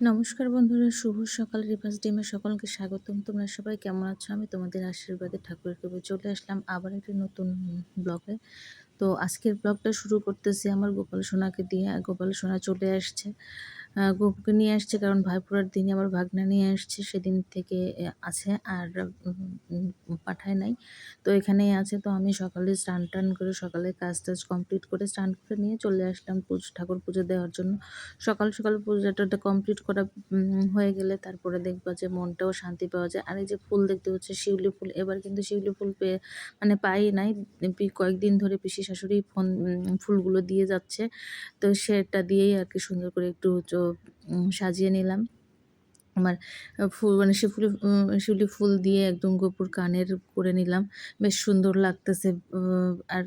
নমস্কার বন্ধুরা, শুভ সকাল। রিভার্স ডিমে সকলকে স্বাগতম। তোমরা সবাই কেমন আছো? আমি তোমাদের আশীর্বাদে ঠাকুরের কবে চলে আসলাম আবার একটি নতুন ব্লগে। তো আজকের ব্লগটা শুরু করতেছি আমার গোপাল সোনাকে দিয়ে। গোপাল সোনা চলে আসছে। গপুকে নিয়ে আসছে, কারণ ভাইপুরার দিনে আমার ভাগনা নিয়ে আসছে, সেদিন থেকে আছে আর পাঠায় নাই। তো এখানেই আছে, তো আমি সকালে স্নান টান করে সকালে কাজ টাজ কমপ্লিট করে স্নান করে নিয়ে চলে আসলাম পুজো, ঠাকুর পুজো দেওয়ার জন্য। সকাল সকাল পুজোটা কমপ্লিট করা হয়ে গেলে তারপরে দেখবা যে মনটাও শান্তি পাওয়া যায়। আর এই যে ফুল দেখতে হচ্ছে, শিউলি ফুল, এবার কিন্তু শিউলি ফুল পেয়ে মানে পাই নাই। কয়েকদিন ধরে পিসি শাশুড়ি ফোন ফুলগুলো দিয়ে যাচ্ছে, তো সেটা দিয়েই আর কি সুন্দর করে একটু সাজিয়ে নিলাম। আমার ফুল মানে শিফুলি শিউলি ফুল দিয়ে একদম গোপুর কানের করে নিলাম। বেশ সুন্দর লাগতেছে আর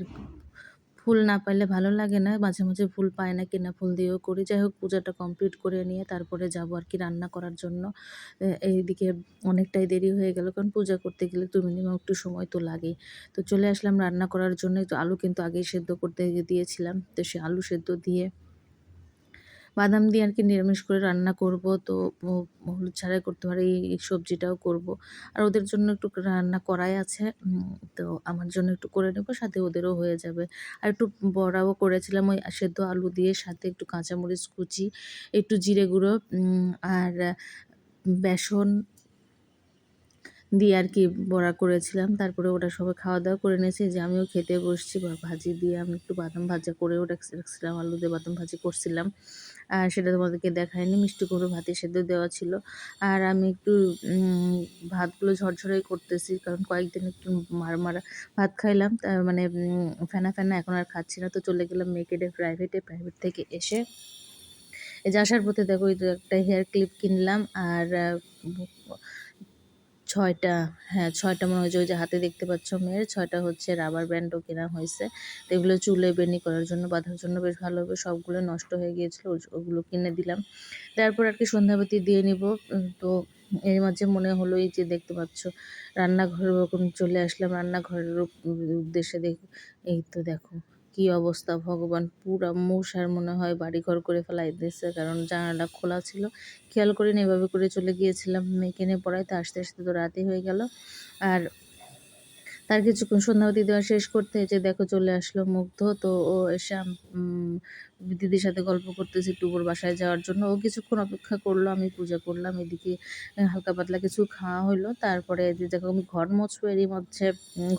ফুল না পাইলে ভালো লাগে না। মাঝে মাঝে ফুল পায় না, কিনা ফুল দিয়েও করি। যাই হোক, পূজাটা কমপ্লিট করে নিয়ে তারপরে যাব আর কি রান্না করার জন্য। এইদিকে অনেকটাই দেরি হয়ে গেল, কারণ পূজা করতে গেলে তো মিনিমাম একটু সময় তো লাগেই। তো চলে আসলাম রান্না করার জন্য। তো আলু কিন্তু আগেই সেদ্ধ করতে দিয়েছিলাম। তো সে আলু সেদ্ধ দিয়ে বাদাম দিয়ে আর কি নিরামিষ করে রান্না করব, তো হলুদ ছাড়াই করতে পারি, এই সবজিটাও করব। আর ওদের জন্য একটু রান্না করাই আছে তো আমার জন্য একটু করে নেব, সাথে ওদেরও হয়ে যাবে। আর একটু বড়াও করেছিলাম, ওই সেদ্ধ আলু দিয়ে, সাথে একটু কাঁচামরিচ কুচি, একটু জিরে গুঁড়ো আর বেসন দিয়ে আর কি বড়া করেছিলাম। তারপরে ওটা সবাই খাওয়া দাওয়া করে নিয়েছি, যে আমিও খেতে বসছি, বা ভাজি দিয়ে আমি একটু বাদাম ভাজা করে ওটা রাখছিলাম, আলু দিয়ে বাদাম ভাজি করছিলাম। আর সেটা তোমাদেরকে দেখায়নি। মিষ্টি কুমড়ো ভাতে সেদ্ধ দেওয়া ছিল। আর আমি একটু ভাতগুলো ঝরঝরে করতেছি, কারণ কয়েকদিন একটু মার মারা ভাত খাইলাম। মানে ফেনা ফেনা এখন আর খাচ্ছি না। তো চলে গেলাম মেকেডে প্রাইভেটে, প্রাইভেট থেকে এসে। এই যে আসার পথে দেখো একটা হেয়ার ক্লিপ কিনলাম। আর ছয়টা হ্যাঁ ছয়টা মনে হয়েছে ওই যে হাতে দেখতে পাচ্ছ মেয়ের, ছয়টা হচ্ছে রাবার ব্যান্ডও কেনা হয়েছে। তো এগুলো চুলে বেনি করার জন্য, বাঁধার জন্য বেশ ভালো হবে, সবগুলো নষ্ট হয়ে গিয়েছিল ওগুলো কিনে দিলাম। তারপর আর কি সন্ধ্যাবাতি দিয়ে নিব তো এর মাঝে মনে হলো এই যে দেখতে পাচ্ছ, রান্নাঘরের ওরকম চলে আসলাম, রান্নাঘরের উদ্দেশ্যে দেখ, এই তো দেখো। কি অবস্থা? ভগবান পুরা মশার মনে হয় বাড়িঘর করে ফেলাই দিয়েছে। কারণ জানালা খোলা ছিল। খেয়াল করিনি, এভাবে করে চলে গিয়েছিলাম। মেয়েকে নিয়ে পড়াইতে আসতে আসতে তো রাতই হয়ে গেল। আর তার কিছুক্ষণ সন্ধ্যাবতী দেওয়া শেষ করতে যে দেখো চলে আসলো মুগ্ধ, তো ও এসে দিদির সাথে গল্প করতেছি টুবুর বাসায় যাওয়ার জন্য। ও কিছুক্ষণ অপেক্ষা করল, আমি পূজা করলাম, এদিকে হালকা পাতলা কিছু খাওয়া হলো তারপরে দেখো আমি ঘর মুছবো এরই মধ্যে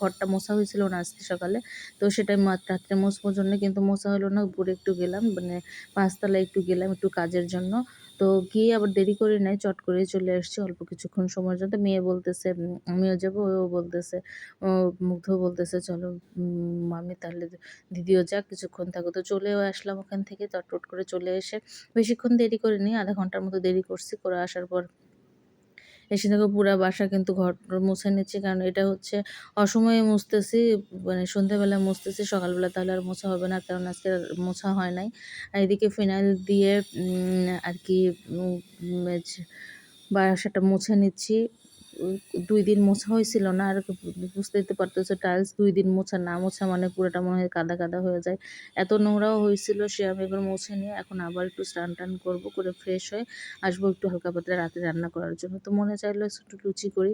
ঘরটা মোছা হয়েছিল না আজকে সকালে, তো সেটাই রাত্রে মুছবো জন্য, কিন্তু মোছা হলো না, উপরে একটু গেলাম মানে পাঁচতলায় একটু গেলাম একটু কাজের জন্য। তো গিয়ে আবার দেরি করে নেয়, চট করে চলে আসছি অল্প কিছুক্ষণ সময়ের জন্য। মেয়ে বলতেছে আমিও যাব। ও বলতেছে, ও মুগ্ধ বলতেছে, চলো মামি তাহলে দিদিও যাক, কিছুক্ষণ থাকো তো চলেও আসলাম ওখান থেকে, চটপট করে চলে এসে। বেশিক্ষণ দেরি করে নিই আধা ঘণ্টার মতো দেরি করছি, করে আসার পর এসে দেখো পুরা বাসা কিন্তু ঘর মুছে নিচ্ছি। কারণ এটা হচ্ছে অসময়ে মুছতেছি মানে সন্ধ্যাবেলা মুছতেছি, সকালবেলা তাহলে আর মোছা হবে না। কারণ আজকে আর মোছা হয় নাই। আর এদিকে ফিনাইল দিয়ে আর কি বাসাটা মুছে নিচ্ছি। দুই দিন মোছা হয়েছিল না, আর বুঝতেই তো পারতেছে টাইলস দুই দিন মোছা, না মোছা মানে পুরোটা মনে হয় কাদা কাদা হয়ে যায়। এত নোংরাও হয়েছিল, সে আমি এবার মুছে নিয়ে এখন আবার একটু স্নান টান করব, করে ফ্রেশ হয়ে আসব একটু হালকা পাতলা রাতে রান্না করার জন্য। তো মনে চাইলো একটু লুচি করি,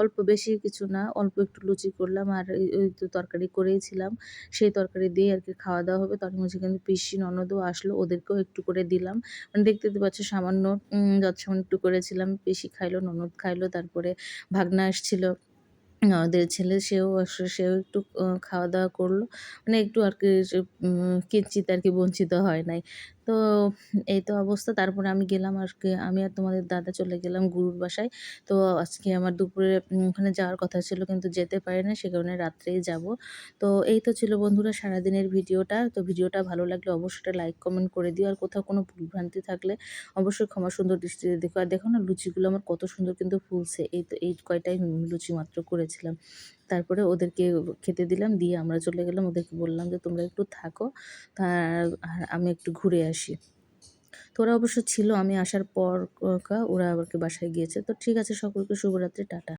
অল্প বেশি কিছু না, অল্প একটু লুচি করলাম, আর ওই তো তরকারি করেইছিলাম সেই তরকারি দিয়ে আর কি খাওয়া দাওয়া হবে, তার মধ্যে কিন্তু পিসি, ননদও আসলো, ওদেরকেও একটু করে দিলাম। মানে দেখতে পাচ্ছ, সামান্য যত সামান্য একটু করেছিলাম, পিসি খাইলো, ননদ খাইলো, তারপরে ভাগনা আসছিল। ওদের ছেলে সেও সেও একটু খাওয়া দাওয়া করল। মানে একটু আর কি কিঞ্চিত আর কি বঞ্চিত হয় নাই। তো এই তো অবস্থা। তারপরে আমি গেলাম আজকে, আমি আর তোমাদের দাদা চলে গেলাম গুরুর বাসায়। তো আজকে আমার দুপুরে ওখানে যাওয়ার কথা ছিল, কিন্তু যেতে পারি না, সে কারণে রাত্রেই যাব। তো এই তো ছিল বন্ধুরা সারাদিনের ভিডিওটা। তো ভিডিওটা ভালো লাগলে অবশ্যই লাইক কমেন্ট করে দিও। আর কোথাও কোনো ভুলভ্রান্তি থাকলে অবশ্যই ক্ষমা সুন্দর দৃষ্টিতে দেখো। আর দেখো না, লুচিগুলো আমার কত সুন্দর কিন্তু ফুলছে। এই তো, এই কয়টাই লুচি মাত্র করেছিলাম। তারপরে ওদেরকে খেতে দিলাম, দিয়ে আমরা চলে গেলাম। ওদেরকে বললাম যে, তোমরা একটু থাকো, তার আমি একটু ঘুরে আসি। তো ওরা অবশ্য ছিল, আমি আসার পর ওরা আবার বাসায় গিয়েছে। তো ঠিক আছে, সকলকে শুভরাত্রি, টাটা।